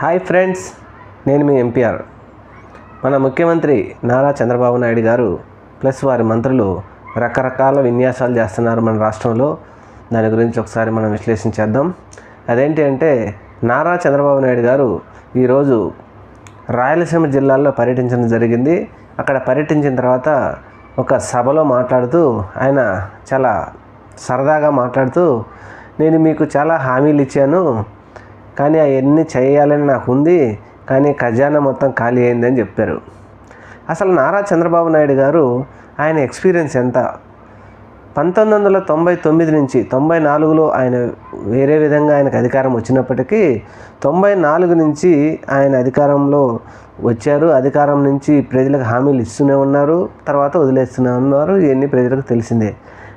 Hi friends నేను మీ MPR. మన ముఖ్యమంత్రి నారా చంద్రబాబు నాయుడు గారు ప్లస్ వారి మంత్రులు రకరకాల విన్యాసాలు చేస్తున్నారు మన రాష్ట్రంలో. దాని గురించి ఒకసారి మనం విశ్లేషించేద్దాం. అదేంటి అంటే నారా చంద్రబాబు నాయుడు గారు ఈరోజు రాయలసీమ జిల్లాల్లో పర్యటించడం జరిగింది. అక్కడ పర్యటించిన తర్వాత ఒక సభలో మాట్లాడుతూ ఆయన చాలా సరదాగా మాట్లాడుతూ నేను మీకు చాలా హామీలు ఇచ్చాను. కానీ అవన్నీ చేయాలని నాకు ఉంది కానీ ఖజానా మొత్తం ఖాళీ అయిందని చెప్పారు. అసలు నారా చంద్రబాబు నాయుడు గారు ఆయన ఎక్స్పీరియన్స్ ఎంత? పంతొమ్మిది వందల తొంభై తొమ్మిది నుంచి తొంభై నాలుగులో ఆయన వేరే విధంగా ఆయనకు అధికారం వచ్చినప్పటికీ తొంభై నాలుగు నుంచి ఆయన అధికారంలో వచ్చారు. అధికారం నుంచి ప్రజలకు హామీలు ఇస్తూనే ఉన్నారు తర్వాత వదిలేస్తూనే ఉన్నారు ఇవన్నీ ప్రజలకు తెలిసిందే.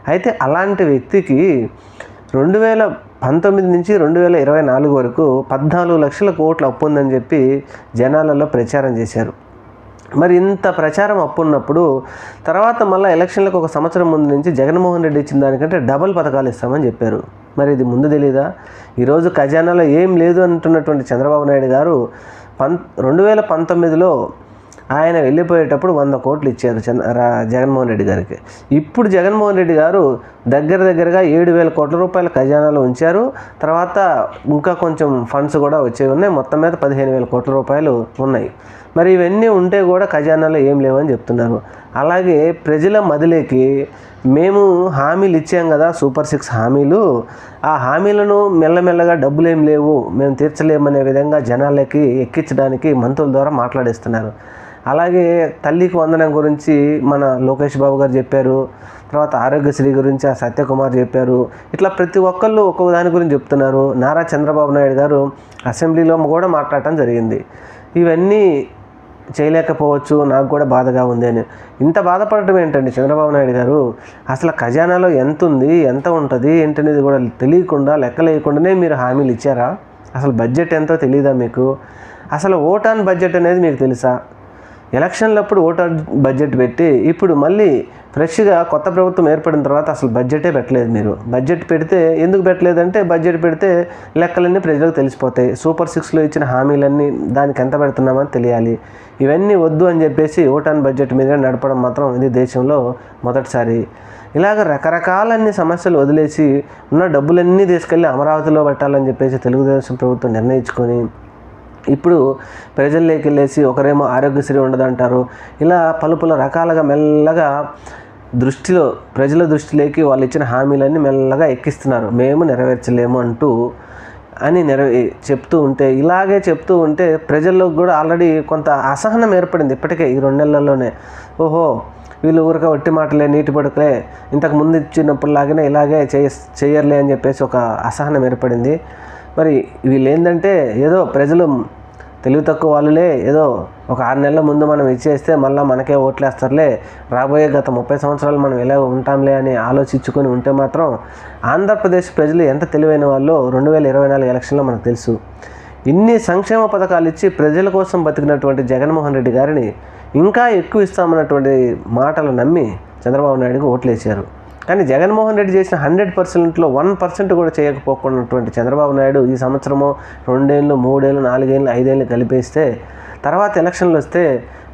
అయితే అలాంటి వ్యక్తికి రెండు వేల పంతొమ్మిది నుంచి రెండు వేల ఇరవై నాలుగు వరకు పద్నాలుగు లక్షల కోట్ల అప్పు ఉందని చెప్పి జనాలలో ప్రచారం చేశారు. మరి ఇంత ప్రచారం అప్పు ఉన్నప్పుడు తర్వాత మళ్ళీ ఎలక్షన్లకు ఒక సంవత్సరం ముందు నుంచి జగన్మోహన్ రెడ్డి ఇచ్చిన దానికంటే డబల్ పథకాలు ఇస్తామని చెప్పారు. మరి ఇది ముందు తెలీదా? ఈరోజు ఖజానాలో ఏం లేదు అంటున్నటువంటి చంద్రబాబు నాయుడు గారు పం రెండు వేల పంతొమ్మిదిలో ఆయన వెళ్ళిపోయేటప్పుడు వంద కోట్లు ఇచ్చారు చంద్ర రా- జగన్మోహన్ రెడ్డి గారికి. ఇప్పుడు జగన్మోహన్ రెడ్డి గారు దగ్గర దగ్గరగా ఏడు వేల కోట్ల రూపాయల ఖజానాలో ఉంచారు. తర్వాత ఇంకా కొంచెం ఫండ్స్ కూడా వచ్చేవి ఉన్నాయి. మొత్తం మీద పదిహేను వేల కోట్ల రూపాయలు ఉన్నాయి. మరి ఇవన్నీ ఉంటే కూడా ఖజానాలో ఏం లేవని చెప్తున్నారు. అలాగే ప్రజల మదిలేకి మేము హామీలు ఇచ్చాం కదా సూపర్ సిక్స్ హామీలు. ఆ హామీలను మెల్లమెల్లగా డబ్బులు ఏం లేవు మేము తీర్చలేమనే విధంగా జనాలకి ఎక్కించడానికి మంత్రుల ద్వారా మాట్లాడేస్తున్నారు. అలాగే తల్లికి వందనం గురించి మన లోకేష్ బాబు గారు చెప్పారు తర్వాత ఆరోగ్యశ్రీ గురించి ఆ సత్యకుమార్ చెప్పారు. ఇట్లా ప్రతి ఒక్కళ్ళు ఒక్కొక్క దాని గురించి చెప్తున్నారు. నారా చంద్రబాబు నాయుడు గారు అసెంబ్లీలో కూడా మాట్లాడటం జరిగింది. ఇవన్నీ చేయలేకపోవచ్చు నాకు కూడా బాధగా ఉంది అని. ఇంత బాధపడటం ఏంటండి చంద్రబాబు నాయుడు గారు? అసలు ఖజానాలో ఎంత ఉంది ఎంత ఉంటుంది ఏంటనేది కూడా తెలియకుండా లెక్కలేయకుండానే మీరు హామీలు ఇచ్చారా? అసలు బడ్జెట్ ఎంతో తెలియదా మీకు? అసలు ఓటాన్ బడ్జెట్ అనేది మీకు తెలుసా? ఎలక్షన్లప్పుడు ఓటర్ బడ్జెట్ పెట్టి ఇప్పుడు మళ్ళీ ఫ్రెష్గా కొత్త ప్రభుత్వం ఏర్పడిన తర్వాత అసలు బడ్జెటే పెట్టలేదు మీరు. బడ్జెట్ పెడితే ఎందుకు పెట్టలేదంటే బడ్జెట్ పెడితే లెక్కలన్నీ ప్రజలకు తెలిసిపోతాయి. సూపర్ సిక్స్లో ఇచ్చిన హామీలన్నీ దానికి ఎంత పెడుతున్నామని తెలియాలి. ఇవన్నీ వద్దు అని చెప్పేసి ఓటాన్ బడ్జెట్ మీద నడపడం మాత్రం ఇది దేశంలో మొదటిసారి. ఇలాగ రకరకాలన్ని సమస్యలు వదిలేసి ఉన్న డబ్బులన్నీ తీసుకెళ్ళి అమరావతిలో పెట్టాలని చెప్పేసి తెలుగుదేశం ప్రభుత్వం నిర్ణయించుకొని ఇప్పుడు ప్రజల్లోకి వెళ్ళేసి ఒకరేమో ఆరోగ్యశ్రీ ఉండదంటారు. ఇలా పలు పలు రకాలుగా మెల్లగా దృష్టిలో ప్రజల దృష్టిలోకి వాళ్ళు ఇచ్చిన హామీలన్నీ మెల్లగా ఎక్కిస్తున్నారు. మేము నెరవేర్చలేము అంటూ అని నెరవే చెప్తూ ఉంటే ఇలాగే చెప్తూ ఉంటే ప్రజల్లో కూడా ఆల్రెడీ కొంత అసహనం ఏర్పడింది ఇప్పటికే ఈ రెండు నెలల్లోనే. ఓహో వీళ్ళు ఊరిక ఒట్టి మాటలే నీటి పడుకులే ఇంతకు ముందు ఇచ్చినప్పుడు లాగానే ఇలాగే చేయ చేయర్లే అని చెప్పేసి ఒక అసహనం ఏర్పడింది. మరి వీళ్ళు ఏంటంటే ఏదో ప్రజలు తెలివి తక్కువ వాళ్ళులే. ఏదో ఒక ఆరు నెలల ముందు మనం ఇచ్చేస్తే మళ్ళీ మనకే ఓట్లేస్తారులే. రాబోయే గత ముప్పై సంవత్సరాలు మనం ఎలా ఉంటాంలే అని ఆలోచించుకొని ఉంటే మాత్రం ఆంధ్రప్రదేశ్ ప్రజలు ఎంత తెలివైన వాళ్ళు రెండు వేల ఇరవై నాలుగు ఎలక్షన్లో మనకు తెలుసు. ఇన్ని సంక్షేమ పథకాలు ఇచ్చి ప్రజల కోసం బతికినటువంటి జగన్మోహన్ రెడ్డి గారిని ఇంకా ఎక్కువ ఇస్తామన్నటువంటి మాటలు నమ్మి చంద్రబాబు నాయుడుకి ఓట్లేసారు కానీ జగన్మోహన్ రెడ్డి చేసిన హండ్రెడ్ పర్సెంట్లో వన్ పర్సెంట్ కూడా చేయకపోకున్నటువంటి చంద్రబాబు నాయుడు ఈ సంవత్సరము రెండేళ్ళు మూడేళ్ళు నాలుగేళ్ళు ఐదేళ్ళు కలిపేస్తే తర్వాత ఎలక్షన్లు వస్తే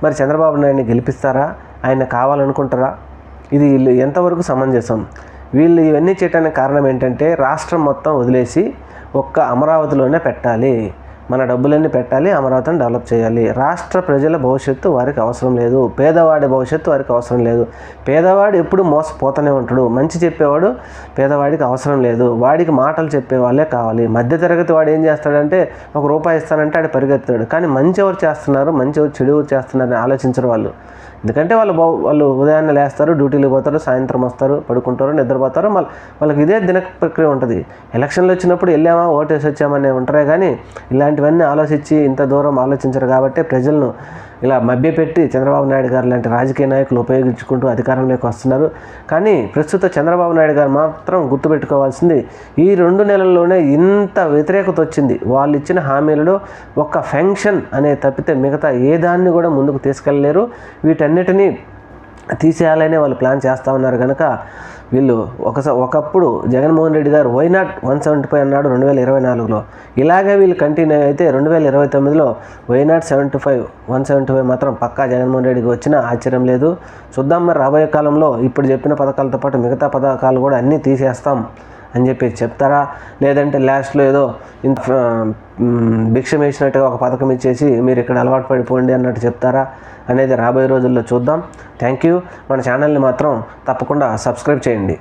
మరి చంద్రబాబు నాయుడిని గెలిపిస్తారా? ఆయన కావాలనుకుంటారా? ఇది వీళ్ళు ఎంతవరకు సమంజసం? వీళ్ళు ఇవన్నీ చేయడానికి కారణం ఏంటంటే రాష్ట్రం మొత్తం వదిలేసి ఒక్క అమరావతిలోనే పెట్టాలి. మన డబ్బులన్నీ పెట్టాలి అమరావతిని డెవలప్ చేయాలి. రాష్ట్ర ప్రజల భవిష్యత్తు వారికి అవసరం లేదు. పేదవాడి భవిష్యత్తు వారికి అవసరం లేదు. పేదవాడు ఎప్పుడు మోసపోతూనే ఉంటాడు. మంచి చెప్పేవాడు పేదవాడికి అవసరం లేదు. వాడికి మాటలు చెప్పేవాళ్ళే కావాలి. మధ్యతరగతి వాడు ఏం చేస్తాడంటే ఒక రూపాయి ఇస్తానంటే ఆడు పరిగెత్తాడు కానీ మంచి ఎవరు చేస్తున్నారు? మంచి ఎవరు చెడు ఎవరు అని ఆలోచించరు వాళ్ళు. ఎందుకంటే వాళ్ళు వాళ్ళు ఉదయాన్నే లేస్తారు డ్యూటీలకు పోతారు సాయంత్రం వస్తారు పడుకుంటారు నిద్రపోతారు మళ్ళీ వాళ్ళకి ఇదే దిన ప్రక్రియ ఉంటుంది. ఎలక్షన్లు వచ్చినప్పుడు వెళ్ళామా ఓటేసి వచ్చామనే ఉంటారే కానీ ఇలాంటివన్నీ ఆలోచించి ఇంత దూరం ఆలోచించరు కాబట్టి ప్రజలను ఇలా మభ్యపెట్టి చంద్రబాబు నాయుడు గారు లాంటి రాజకీయ నాయకులు ఉపయోగించుకుంటూ అధికారంలోకి వస్తున్నారు. కానీ ప్రస్తుత చంద్రబాబు నాయుడు గారు మాత్రం గుర్తుపెట్టుకోవాల్సింది ఈ రెండు నెలల్లోనే ఇంత వ్యతిరేకత వచ్చింది. వాళ్ళు ఇచ్చిన హామీలలో ఒక్క ఫెన్షన్ అనే తప్పితే మిగతా ఏ దాన్ని కూడా ముందుకు తీసుకెళ్ళలేరు వీటన్నిటినీ తీసేయాలనే వాళ్ళు ప్లాన్ చేస్తూ ఉన్నారు కనుక వీళ్ళు ఒకసారి ఒకప్పుడు జగన్మోహన్ రెడ్డి గారు వైనాట్ వన్ సెవెంటీ ఫైవ్ అన్నాడు రెండు వేల ఇరవై నాలుగులో. ఇలాగే వీళ్ళు కంటిన్యూ అయితే రెండు వేల ఇరవై తొమ్మిదిలో why not seventy five one seventy five మాత్రం పక్కా జగన్మోహన్ రెడ్డికి వచ్చినా ఆశ్చర్యం లేదు. చూద్దాం మరి రాబోయే కాలంలో ఇప్పుడు చెప్పిన పథకాలతో పాటు మిగతా పథకాలు కూడా అన్నీ తీసేస్తాం. అని చెప్పేసి చెప్తారా? లేదంటే లాస్ట్లో ఏదో ఇంత భిక్షం వేసినట్టుగా ఒక పథకం ఇచ్చేసి మీరు ఇక్కడ అలవాటు పడిపోండి అన్నట్టు చెప్తారా? అనేది రాబోయే రోజుల్లో చూద్దాం. Thank you. మన ఛానల్ని మాత్రం తప్పకుండా సబ్స్క్రైబ్ చేయండి.